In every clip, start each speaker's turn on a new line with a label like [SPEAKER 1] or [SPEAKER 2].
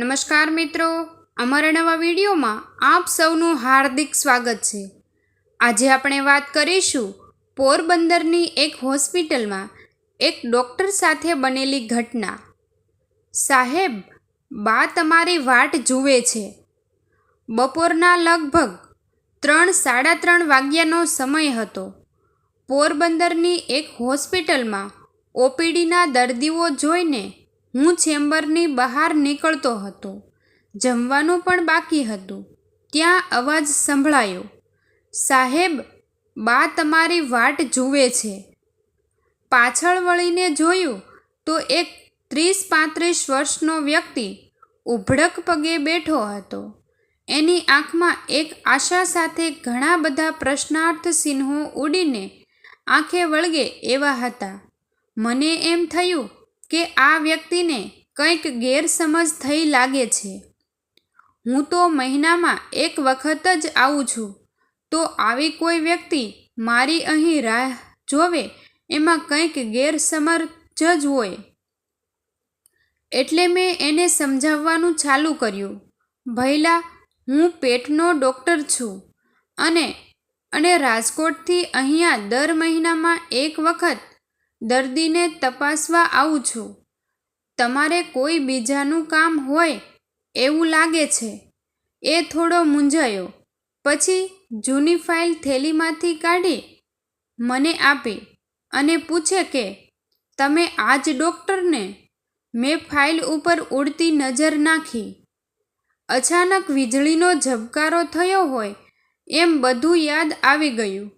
[SPEAKER 1] નમસ્કાર મિત્રો. અમારા નવા વિડીયોમાં આપ સૌનું હાર્દિક સ્વાગત છે. આજે આપણે વાત કરીશું પોરબંદરની એક હોસ્પિટલમાં એક ડૉક્ટર સાથે બનેલી ઘટના. સાહેબ, બા તમારી વાટ જુએ છે. બપોરના લગભગ ત્રણ સાડા ત્રણ વાગ્યાનો સમય હતો. પોરબંદરની એક હોસ્પિટલમાં ઓપીડીના દર્દીઓ જોઈને હું ચેમ્બરની બહાર નીકળતો હતો. જમવાનું પણ બાકી હતું. ત્યાં અવાજ સંભળાયો, સાહેબ, બા તમારી વાટ જુએ છે. પાછળ વળીને જોયું તો એક ત્રીસ પાંત્રીસ વર્ષનો વ્યક્તિ ઉભડક પગે બેઠો હતો. એની આંખમાં એક આશા સાથે ઘણા બધા પ્રશ્નાર્થ ચિહ્નો ઉડીને આંખે વળગે એવા હતા. મને એમ થયું કે આ વ્યક્તિને કંઈક ગેરસમજ થઈ લાગે છે. હું તો મહિનામાં એક વખત જ આવું છું. તો આવી કોઈ વ્યક્તિ મારી અહીં રાહ જોવે એમાં કંઈક ગેરસમજ જ હોય. એટલે મેં એને સમજાવવાનું ચાલુ કર્યું. ભૈલા હું પેટનો ડૉક્ટર છું અને અને રાજકોટથી અહીંયા દર મહિનામાં એક વખત દર્દીને તપાસવા આવું છું. તમારે કોઈ બીજાનું કામ હોય એવું લાગે છે. એ થોડો મૂંઝાયો. પછી જૂની ફાઇલ થેલીમાંથી કાઢી મને આપી અને પૂછે કે, તમે આ જ ડૉક્ટરને? મેં ફાઇલ ઉપર ઉડતી નજર નાખી. અચાનક વીજળીનો ઝબકારો થયો હોય એમ બધું યાદ આવી ગયું.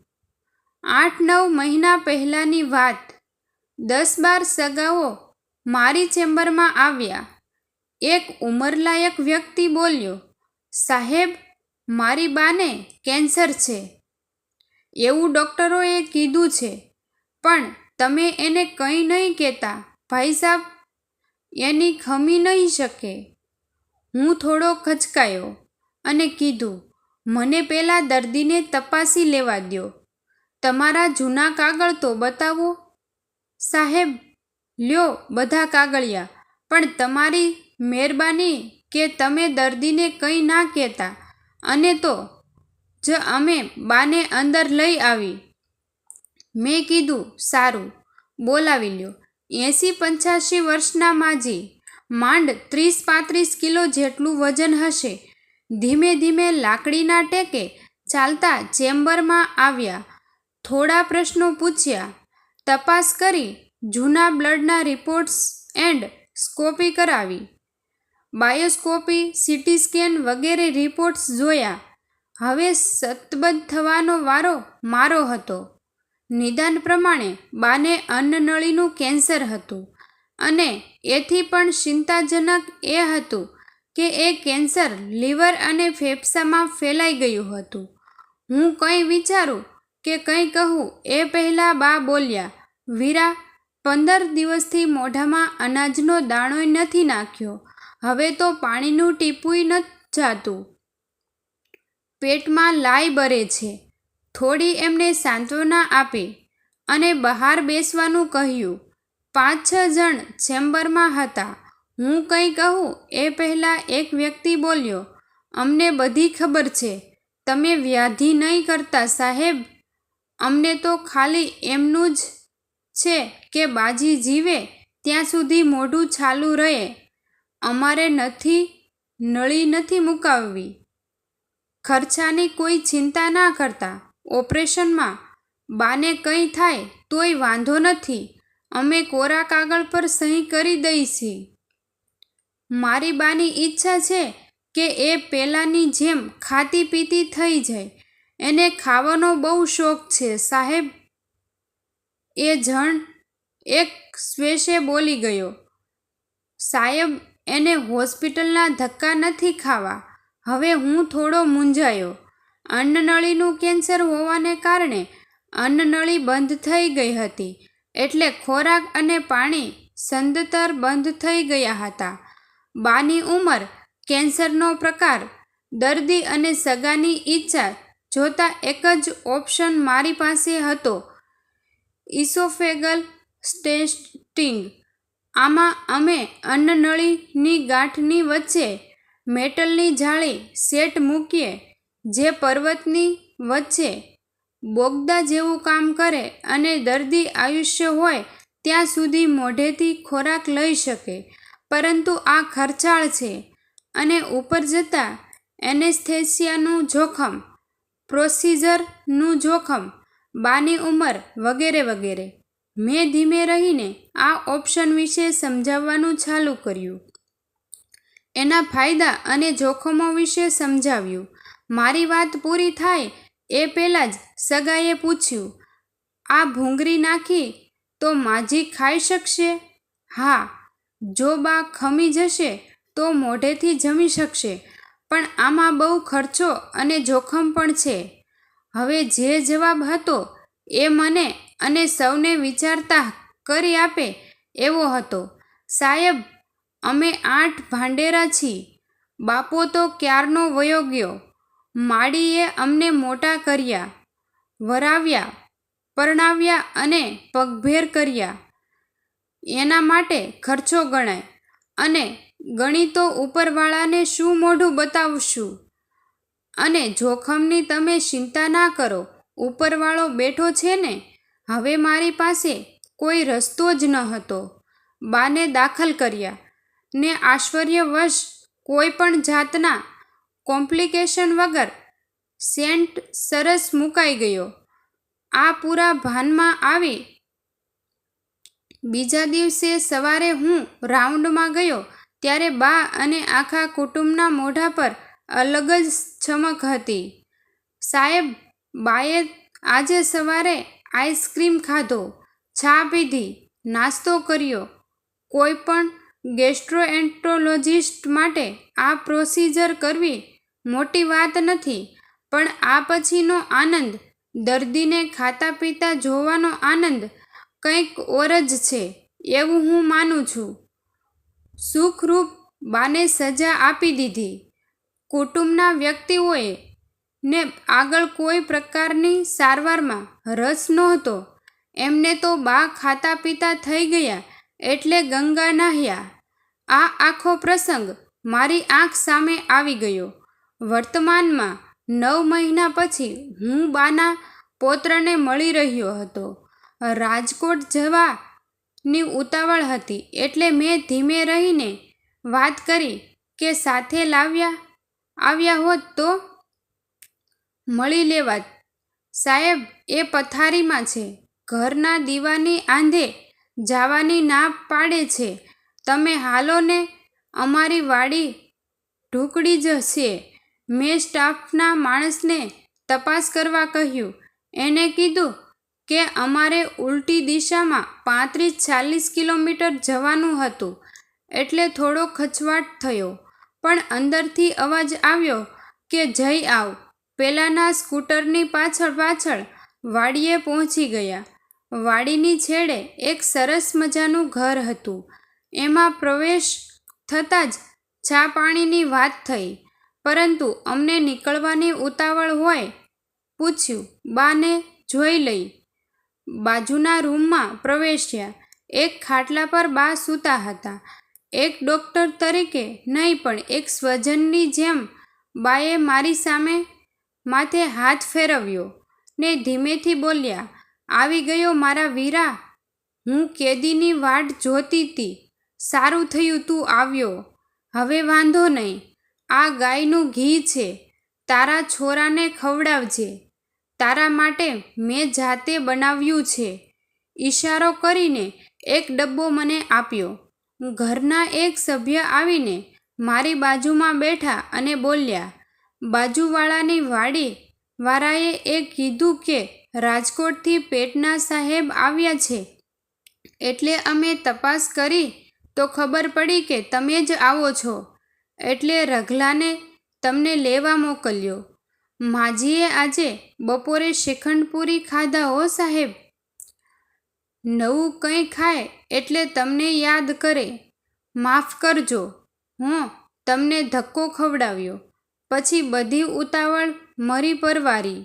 [SPEAKER 1] આઠ નવ મહિના પહેલાંની વાત. દસ બાર સગાઓ મારી ચેમ્બરમાં આવ્યા. એક ઉંમરલાયક વ્યક્તિ બોલ્યો, સાહેબ, મારી બાને કેન્સર છે. એવું ડૉક્ટરોએ કીધું છે. પણ તમે એને કંઈ નહીં કહેતા, ભાઈ સાહેબ એની ખમી નહીં શકે. હું થોડો ખચકાયો અને કીધું, મને પહેલાં દર્દીને તપાસી લેવા દો તમારા જૂના કાગળ તો બતાવો. સાહેબ, લ્યો બધા કાગળિયા, પણ તમારી મહેરબાની કે તમે દર્દીને કંઈ ના કહેતા. અને તો, જ અમે બાને અંદર લઈ આવી. મેં કીધું, સારું. બોલાવી લ્યો. એંસી પંચ્યાસી વર્ષના માજી. માંડ ત્રીસ પાંત્રીસ કિલો જેટલું વજન હશે. ધીમે ધીમે લાકડીના ટેકે ચાલતા ચેમ્બરમાં આવ્યા. થોડા પ્રશ્નો પૂછ્યા. તપાસ કરી જૂના બ્લડના રિપોર્ટ્સ એન્ડ સ્કોપી કરાવી. બાયોસ્કોપી, સીટી સ્કેન વગેરે રિપોર્ટ્સ જોયા. હવે સતબદ્ધ થવાનો વારો મારો હતો. નિદાન પ્રમાણે બાને અન્નનળીનું કેન્સર હતું અને એથી પણ ચિંતાજનક એ હતું કે એ કેન્સર લીવર અને ફેફસામાં ફેલાઈ ગયું હતું. હું કંઈ વિચારું કે કંઈ કહું એ પહેલાં બા બોલ્યા વીરા, પંદર દિવસથી મોઢામાં અનાજનો દાણોય નથી નાખ્યો. હવે તો પાણીનું ટીપુંય નથી જાતું. પેટમાં લાઈ બરે છે. થોડી એમને સાંત્વના આપી અને બહાર બેસવાનું કહ્યું. પાંચ છ જણ ચેમ્બરમાં હતા. હું કંઈ કહું એ પહેલાં એક વ્યક્તિ બોલ્યો, અમને બધી ખબર છે. તમે વ્યાધિ નહીં કરતા સાહેબ. અમને તો ખાલી એમનું જ છે કે બાજી જીવે, ત્યાં સુધી મોઢું છાલું રહે. અમારે નથી, નળી નથી મુકાવવી. ખર્ચાની કોઈ ચિંતા ના કરતા. ઓપરેશનમાં બાને કંઈ થાય તોય વાંધો નથી. અમે કોરા કાગળ પર સહી કરી દઈશી. મારી બાની ઈચ્છા છે કે એ પહેલાંની જેમ ખાતી પીતી થઈ જાય. એને ખાવાનો બહુ શોખ છે, સાહેબ. એ જણ એક સ્વેશે બોલી ગયો, સાહેબ, એને હોસ્પિટલના ધક્કા નથી ખાવા. હવે હું થોડો મૂંઝાયો. અન્નનળીનું કેન્સર હોવાને કારણે અન્નનળી બંધ થઈ ગઈ હતી. એટલે ખોરાક અને પાણી સંદતર બંધ થઈ ગયા હતા. બાની ઉંમર, કેન્સરનો પ્રકાર, દર્દી અને સગાની ઈચ્છા જોતા એક જ ઓપ્શન મારી પાસે હતો. ઇસોફેગલ સ્ટેસ્ટિંગ. આમાં અમે અન્નનળીની ગાંઠની વચ્ચે મેટલની જાળી સેટ મૂકીએ, જે પર્વતની વચ્ચે બોગદા જેવું કામ કરે અને દર્દી આયુષ્ય હોય ત્યાં સુધી મોઢેથી ખોરાક લઈ શકે. પરંતુ આ ખર્ચાળ છે અને ઉપર જતાં એનેસ્થેસિયાનું જોખમ, પ્રોસિજરનું જોખમ બાની ઉંમર વગેરે વગેરે. મેં ધીમે રહીને આ ઓપ્શન વિશે સમજાવવાનું ચાલુ કર્યું. એના ફાયદા અને જોખમો વિશે સમજાવ્યું. મારી વાત પૂરી થાય એ પહેલાં જ સગાએ પૂછ્યું, આ ભૂંગળી નાખી તો માજી ખાઈ શકશે? હા, જો બા ખમી જશે તો મોઢેથી જમી શકશે, પણ આમાં બહુ ખર્ચો અને જોખમ પણ છે. હવે જે જવાબ હતો એ મને અને સૌને વિચારતા કરી આપે એવો હતો. સાહેબ, અમે આઠ ભાંડેરા છીએ. બાપો તો ક્યારનો વયો ગયો? માડીએ અમને મોટા કર્યા, વરાવ્યા, પરણાવ્યા અને પગભેર કર્યા. એના માટે ખર્ચો ગણાય અને ગણિતો ઉપરવાળાને શું મોઢું બતાવશું? અને જોખમની તમે ચિંતા ના કરો. ઉપરવાળો બેઠો છે ને? હવે મારી પાસે કોઈ રસ્તો જ ન હતો. બાને દાખલ કર્યા. ને આશ્ચર્યવશ, કોઈ પણ જાતના કોમ્પ્લિકેશન વગર સેન્ટ સરસ મુકાઈ ગયો. આ પૂરા ભાનમાં આવી. બીજા દિવસે સવારે હું રાઉન્ડમાં ગયો, ત્યારે બા અને આખા કુટુંબના મોઢા પર અલગ જ ચમક હતી. સાહેબ, બાએ આજે સવારે આઈસ્ક્રીમ ખાધો, ચા પીધી, નાસ્તો કર્યો. કોઈ પણ ગેસ્ટ્રોએન્ટ્રોલોજિસ્ટ માટે આ પ્રોસિજર કરવી મોટી વાત નથી, પણ આ પછીનો આનંદ, દર્દીને ખાતા પીતા જોવાનો આનંદ કંઈક ઓર જ છે, એવું હું માનું છું. સુખરૂપ બાને સજા આપી દીધી. કુટુંબના વ્યક્તિઓએ ને આગળ કોઈ પ્રકારની સારવારમાં રસ નહોતો. એમને તો બા ખાતા પીતા થઈ ગયા એટલે ગંગા નાહ્યા. આ આખો પ્રસંગ મારી આંખ સામે આવી ગયો. વર્તમાનમાં નવ મહિના પછી હું બાના પૌત્રને મળી રહ્યો હતો. રાજકોટ જવાની ઉતાવળ હતી એટલે મેં ધીમે રહીને વાત કરી કે સાથે લાવ્યા? આવ્યા હોત તો મળી લેવાત. સાહેબ, એ પથારીમાં છે. ઘરના દીવાની આંધે જવાની ના પાડે છે. તમે હાલો ને, અમારી વાડી ઢુકડી જ છે મેં સ્ટાફના માણસને તપાસ કરવા કહ્યું. એને કીધું કે અમારે ઉલટી દિશામાં પાંત્રીસ ચાલીસ કિલોમીટર જવાનું હતું. એટલે થોડો ખચવાટ થયો. પણ અંદરથી અવાજ આવ્યો કે, જઈ આવ. પેલાના સ્કૂટરની પાછળ પાછળ વાડીએ પહોંચી ગયા. વાડીની છેડે એક સરસ મજાનું ઘર હતું. એમાં પ્રવેશ થતાં જ ચા પાણીની વાત થઈ. પરંતુ અમને નીકળવાની ઉતાવળ હોય, પૂછ્યું. બાને જોઈ લઈ. બાજુના રૂમમાં પ્રવેશ્યા. એક ખાટલા પર બા સૂતા હતા. એક ડૉક્ટર તરીકે નહીં, પણ એક સ્વજનની જેમ બાએ મારી સામે માથે હાથ ફેરવ્યો ને ધીમેથી બોલ્યા, આવી ગયો મારા વીરા. હું કેદીની વાટ જોતી હતી સારું થયું તું આવ્યો. હવે વાંધો નહીં. આ ગાયનું ઘી છે. તારા છોરાને ખવડાવજે. તારા માટે મેં જાતે બનાવ્યું છે. ઈશારો કરીને એક ડબ્બો મને આપ્યો. ઘરના એક સભ્ય આવીને મારી બાજુમાં બેઠા અને બોલ્યા, બાજુવાળાની વાડી વાળાએ એ કીધું કે રાજકોટથી પેટના સાહેબ આવ્યા છે. એટલે અમે તપાસ કરી તો ખબર પડી કે તમે જ આવો છો. એટલે રઘલાને તમને લેવા મોકલ્યો. માજીએ આજે બપોરે શ્રીખંડપુરી ખાધા હો સાહેબ. નવું કંઈ ખાય એટલે તમને યાદ કરે. માફ કરજો. હું તમને ધક્કો ખવડાવ્યો. પછી બધી ઉતાવળ મરી પરવારી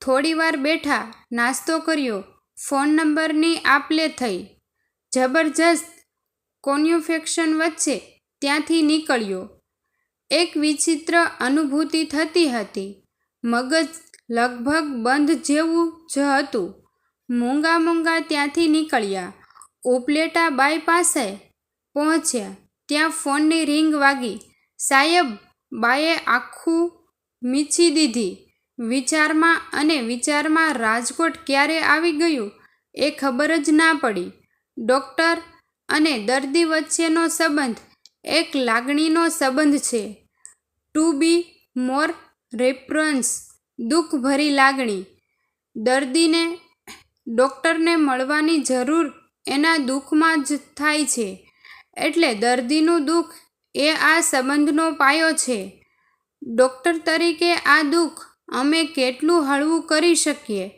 [SPEAKER 1] થોડીવાર બેઠા નાસ્તો કર્યો. ફોન નંબરની આપલે થઈ. જબરજસ્ત કોન્યુફેક્શન વચ્ચે ત્યાંથી નીકળ્યો. એક વિચિત્ર અનુભૂતિ થતી હતી. મગજ લગભગ બંધ જેવું જ હતું. મૂંગા મોંઘા ત્યાંથી નીકળ્યા. ઉપલેટા બાઈ પાસે પહોંચ્યા. ત્યાં ફોનની રિંગ વાગી. સાહેબ બાએ આખું મીછી દીધી. વિચારમાં અને વિચારમાં રાજકોટ ક્યારે આવી ગયું એ ખબર જ ના પડી. ડૉક્ટર અને દર્દી વચ્ચેનો સંબંધ એક લાગણીનો સંબંધ છે. ટુ બી મોર રેફરન્સ દુઃખભરી લાગણી. દર્દીને ડૉક્ટરને મળવાની જરૂર એના દુઃખમાં જ થાય છે. એટલે દર્દીનું દુઃખ એ આ સંબંધનો પાયો છે. ડૉક્ટર તરીકે આ દુઃખ અમે કેટલું હળવું કરી શકીએ?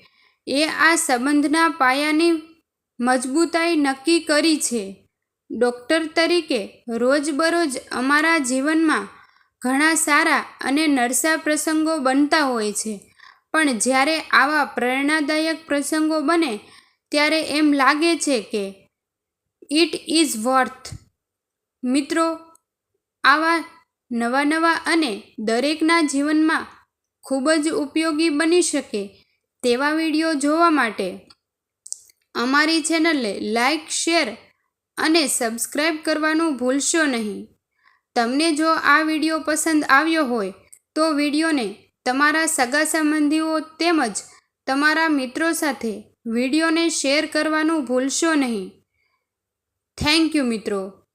[SPEAKER 1] એ આ સંબંધના પાયાની મજબૂતાઈ નક્કી કરી છે. ડૉક્ટર તરીકે રોજબરોજ અમારા જીવનમાં ઘણા સારા અને નરસા પ્રસંગો બનતા હોય છે. પણ જ્યારે આવા પ્રેરણાદાયક પ્રસંગો બને, ત્યારે એમ લાગે છે કે ઇટ ઇઝ વર્થ મિત્રો, આવા નવા નવા અને દરેકના જીવનમાં ખૂબ જ ઉપયોગી બની શકે તેવા વીડિયો જોવા માટે. અમારી ચેનલને લાઈક, શેર અને સબસ્ક્રાઈબ કરવાનું ભૂલશો નહીં. તમને જો આ વીડિયો પસંદ આવ્યો હોય, તો વિડીયોને તમારા સગા સંબંધીઓ તેમજ તમારા મિત્રો સાથે વિડીયોને શેર કરવાનું ભૂલશો નહીં. થેન્ક યુ મિત્રો.